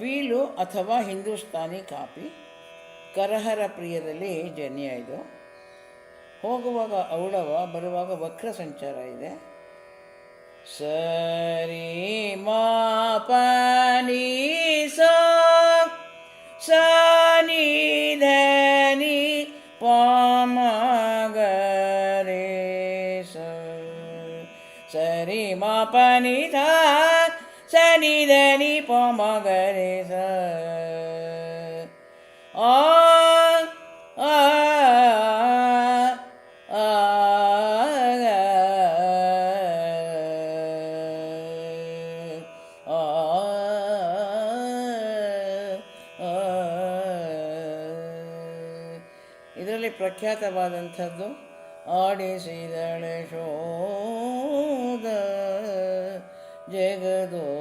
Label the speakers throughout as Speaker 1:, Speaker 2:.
Speaker 1: Peel ಅಥವಾ Hindustani copy, ಕರಹರ ಪ್ರಿಯದಲ್ಲಿ ಜನ್ಯ ಇದು. ಹೋಗುವಾಗ ಔಡವ ಬರುವಾಗ ವಕ್ರ ಸಂಚಾರ ಇದೆ. ಸರಿ ಮಾ ಪನಿ ಸಾ ಸಾನಿ ಧನಿ ಸರಿ ಮಾ ಪನಿ ಧಾ ಸನಿ தனி ಆ ಆ ಆ ಆ ಇದರಲ್ಲಿ ಪ್ರಖ್ಯಾತವಾದಂಥದ್ದು ಆಡಿಸಿದಳೆ ಶೋಧ ಜಗದೋದ್ಧಾರನ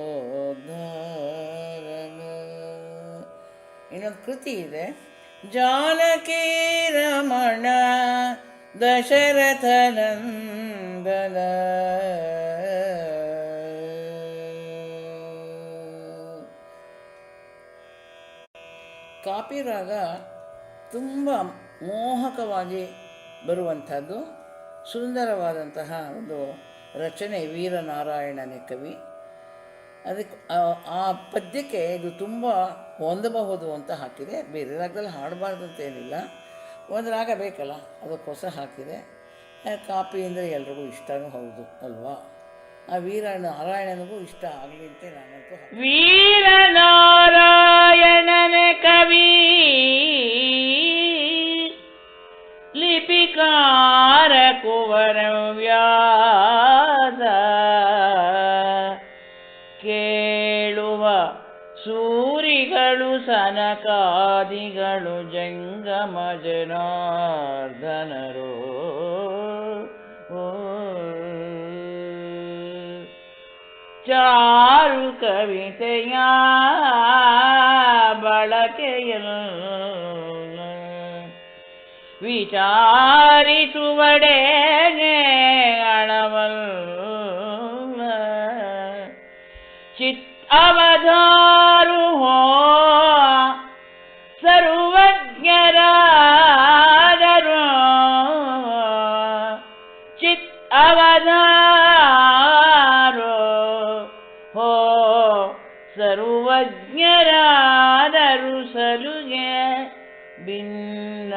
Speaker 1: ಇನ್ನೊಂದು ಕೃತಿ ಇದೆ. ಜಾನಕಿ ರಮಣ ದಶರಥನಂದನ. ಕಾಪಿರಾಗ ತುಂಬ ಮೋಹಕವಾಗಿ ಬರುವಂಥದ್ದು. ಸುಂದರವಾದಂತಹ ಒಂದು ರಚನೆ ವೀರನಾರಾಯಣನೇ ಕವಿ. ಅದಕ್ಕೆ, ಆ- ಪದ್ಯಕ್ಕೆ ಇದು ತುಂಬ ಹೊಂದಬಹುದು ಅಂತ ಹಾಕಿದೆ. ಬೇರೆ ರಾಗದಲ್ಲಿ ಹಾಡಬಾರ್ದು ಅಂತ ಏನಿಲ್ಲ. ಒಂದು ರಾಗ ಬೇಕಲ್ಲ ಅದಕ್ಕೋಸ ಹಾಕಿದೆ. ಕಾಪಿ ಅಂದರೆ ಎಲ್ರಿಗೂ ಇಷ್ಟನೂ ಹೌದು, ಅಲ್ವಾ? ಆ ವೀರ ನಾರಾಯಣನಿಗೂ ಇಷ್ಟ ಆಗಲಿ ಅಂತ ನಾನಂತೂ ವೀರ
Speaker 2: ನಾರಾಯಣನ ಕವಿ, ಲಿಪಿಕಾರ ಕುವರ ಕೇಳುವ ಸೂರಿಗಳು ಸನಕಾದಿಗಳು ಜಂಗಮ ಜನಾರ್ದನರು. ಚಾರು ಕವಿತೆಯ ಬಳಕೆಯಲ್ಲ ವಿಚಾರಿಸುವಡೆ ಅಳವಲ್ಲ चि अवधारु हो चित् अवधारो। हो सर्वज्ञरादरु सरुगे ये बिन्न